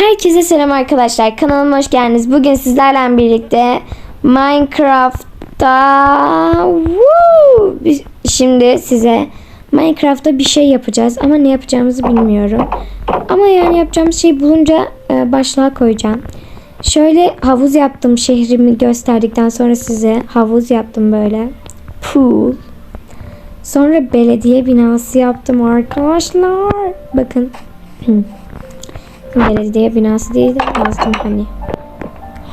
Herkese selam arkadaşlar. Kanalıma hoş geldiniz. Bugün sizlerle birlikte Minecraft'ta Şimdi size Minecraft'ta bir şey yapacağız ama ne yapacağımızı bilmiyorum. Ama yani yapacağımız şeyi bulunca e, başlığa koyacağım. Şöyle havuz yaptım şehrimi gösterdikten sonra size havuz yaptım böyle. Pool. Sonra belediye binası yaptım arkadaşlar. Bakın. Belediye binası değil de yazdım hani.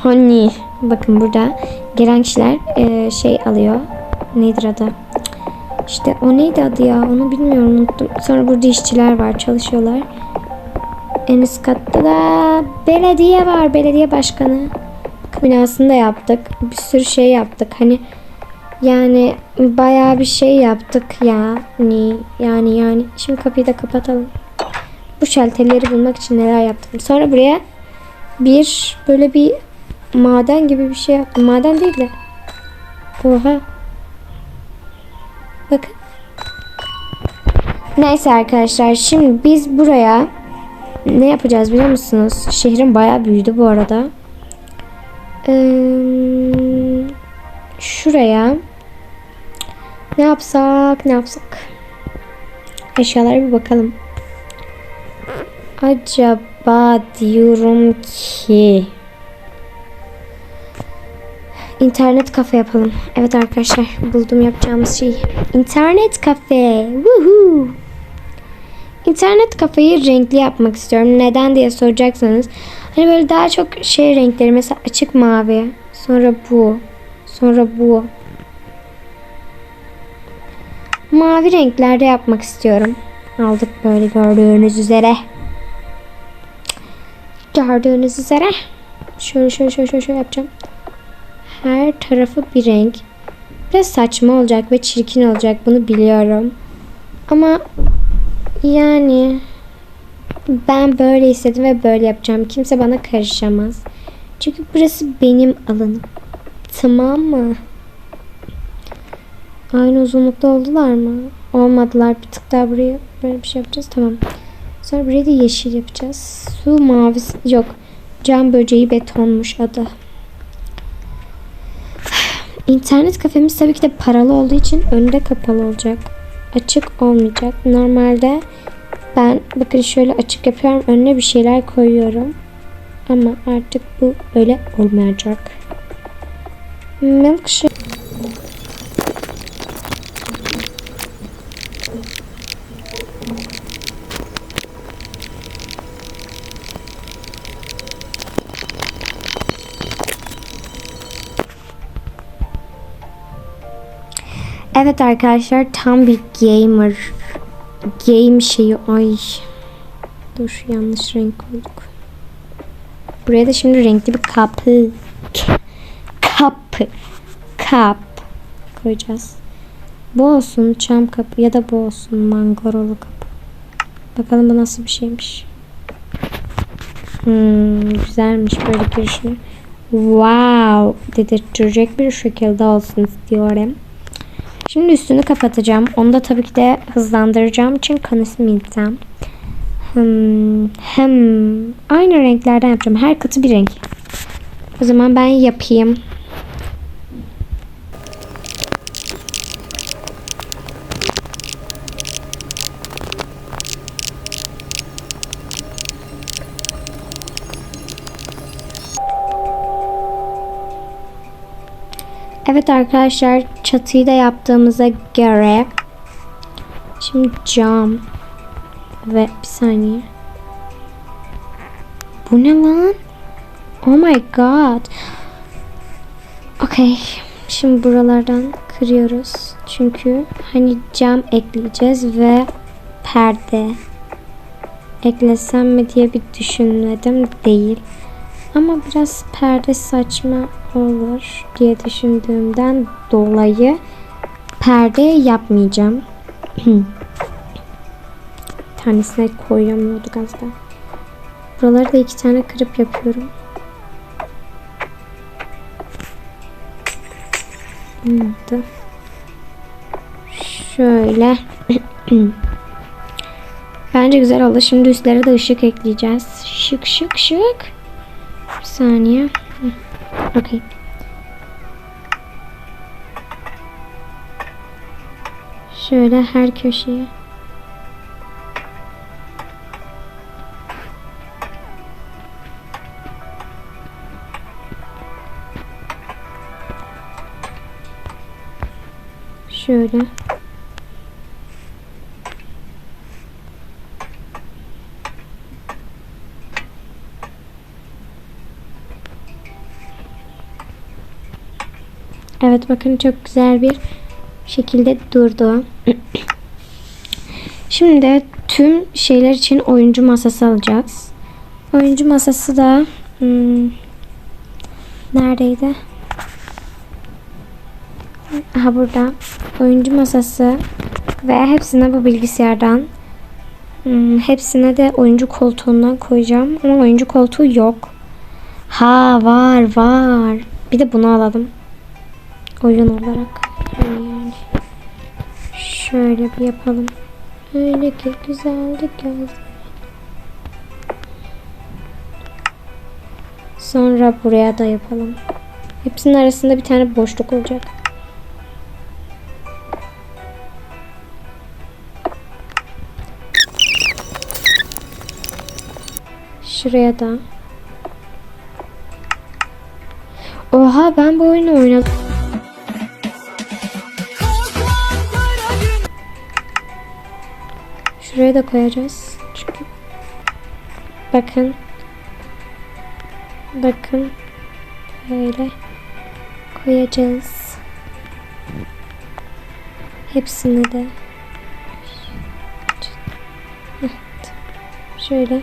Hani. Bakın burada gelen kişiler e, şey alıyor. Nedir adı? İşte o neydi adı ya? Onu bilmiyorum unuttum. Sonra burada işçiler var çalışıyorlar. En üst katta da belediye var. Belediye başkanı. Binasını da yaptık. Bir sürü şey yaptık. Hani yani bayağı bir şey yaptık ya. Yani yani yani. Şimdi kapıyı da kapatalım bu şalterleri bulmak için neler yaptım. Sonra buraya bir böyle bir maden gibi bir şey yaptım. Maden değil de. Oha. Bakın. Neyse arkadaşlar şimdi biz buraya ne yapacağız biliyor musunuz? Şehrin bayağı büyüdü bu arada. Ee, şuraya ne yapsak ne yapsak? Eşyalara bir bakalım. Acaba diyorum ki internet kafe yapalım. Evet arkadaşlar buldum yapacağımız şey. İnternet kafe. Woohoo. İnternet kafeyi renkli yapmak istiyorum. Neden diye soracaksanız. Hani böyle daha çok şey renkleri mesela açık mavi. Sonra bu. Sonra bu. Mavi renklerde yapmak istiyorum. Aldık böyle gördüğünüz üzere. Gördüğünüz üzere. Şöyle şöyle şöyle şöyle, şöyle yapacağım. Her tarafı bir renk. Biraz saçma olacak ve çirkin olacak bunu biliyorum. Ama yani ben böyle istedim ve böyle yapacağım. Kimse bana karışamaz. Çünkü burası benim alanım. Tamam mı? Aynı uzunlukta oldular mı? Olmadılar. Bir tık daha buraya böyle bir şey yapacağız. Tamam. Burayı da yeşil yapacağız. Su mavisi yok. Cam böceği betonmuş adı. İnternet kafemiz tabii ki de paralı olduğu için önde kapalı olacak. Açık olmayacak. Normalde ben bakın şöyle açık yapıyorum. Önüne bir şeyler koyuyorum. Ama artık bu öyle olmayacak. Milkshake. Evet arkadaşlar tam bir gamer game şeyi ay dur yanlış renk koyduk. Buraya da şimdi renkli bir kapı kapı kap koyacağız. Bu olsun çam kapı ya da bu olsun mangorolu kapı. Bakalım bu nasıl bir şeymiş. Hmm, güzelmiş böyle girişini. Wow dedirtecek bir şekilde olsun istiyorum. Şimdi üstünü kapatacağım. Onu da tabii ki de hızlandıracağım için konuşmayacağım. Hmm, hem aynı renklerden yapacağım. Her katı bir renk. O zaman ben yapayım. Evet arkadaşlar çatıyı da yaptığımıza göre şimdi cam ve bir saniye. Bu ne lan? Oh my god. Okay. Şimdi buralardan kırıyoruz. Çünkü hani cam ekleyeceğiz ve perde. Eklesem mi diye bir düşünmedim. Değil. Ama biraz perde saçma olur diye düşündüğümden dolayı perde yapmayacağım. tanesine koyamıyorduk az da. Buraları da iki tane kırıp yapıyorum. Olmadı. Şöyle. Bence güzel oldu. Şimdi üstlere de ışık ekleyeceğiz. şık şık şık. Bir saniye. Okey. Şöyle her köşeye. Şöyle. Evet bakın çok güzel bir şekilde durdu. Şimdi tüm şeyler için oyuncu masası alacağız. Oyuncu masası da hmm, neredeydi? Aha burada. Oyuncu masası ve hepsine bu bilgisayardan hmm, hepsine de oyuncu koltuğundan koyacağım. Ama oyuncu koltuğu yok. Ha var var. Bir de bunu alalım. Oyun olarak. Yani şöyle bir yapalım. Öyle ki güzeldi göz. Sonra buraya da yapalım. Hepsinin arasında bir tane boşluk olacak. Şuraya da. Oha ben bu oyunu oynadım. Şuraya da koyacağız. Çünkü bakın. Bakın. Böyle koyacağız. Hepsini de. Evet. Şöyle.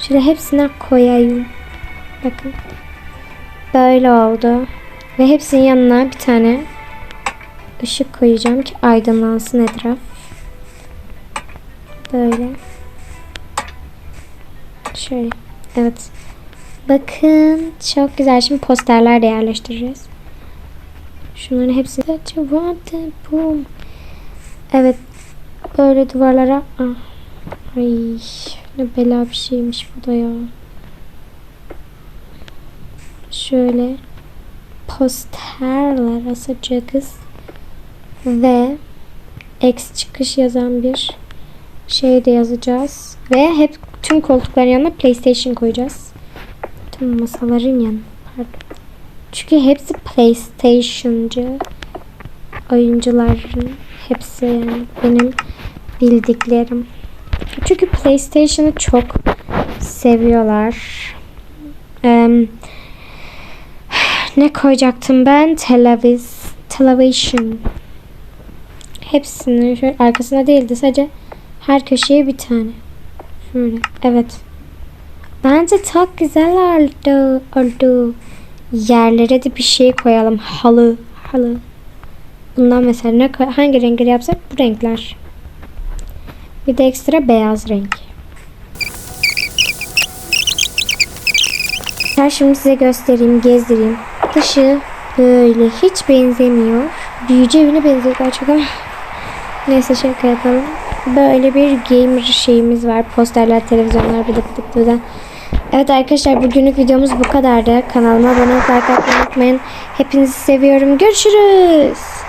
Şöyle hepsine koyayım. Bakın. Böyle oldu. Ve hepsinin yanına bir tane ışık koyacağım ki aydınlansın etraf. Böyle. Şöyle. Evet. Bakın çok güzel. Şimdi posterler de yerleştireceğiz. Şunların hepsi. Evet. Böyle duvarlara. Ah. Ay. Ne bela bir şeymiş bu da ya. Şöyle posterler asacağız. Ve X çıkış yazan bir şey de yazacağız. Ve hep tüm koltukların yanına PlayStation koyacağız. Tüm masaların yanına. Pardon. Çünkü hepsi PlayStation'cı oyuncuların hepsi yani benim bildiklerim. Çünkü PlayStation'ı çok seviyorlar. Em, ne koyacaktım ben? Televiz, television. Hepsini şöyle arkasına değildi sadece her köşeye bir tane. Şöyle. Evet. Bence çok güzel oldu. oldu. Yerlere de bir şey koyalım. Halı. Halı. Bundan mesela ne hangi renkleri yapsak bu renkler. Bir de ekstra beyaz renk. Ben şimdi size göstereyim, gezdireyim. Dışı böyle hiç benzemiyor. Büyücü evine benziyor gerçekten. Neyse şaka yapalım. Böyle bir gamer şeyimiz var. Posterler, televizyonlar, bıdık bıdık bıdık. Evet arkadaşlar bugünlük videomuz bu kadardı. Kanalıma abone olmayı like atmayı unutmayın. Hepinizi seviyorum. Görüşürüz.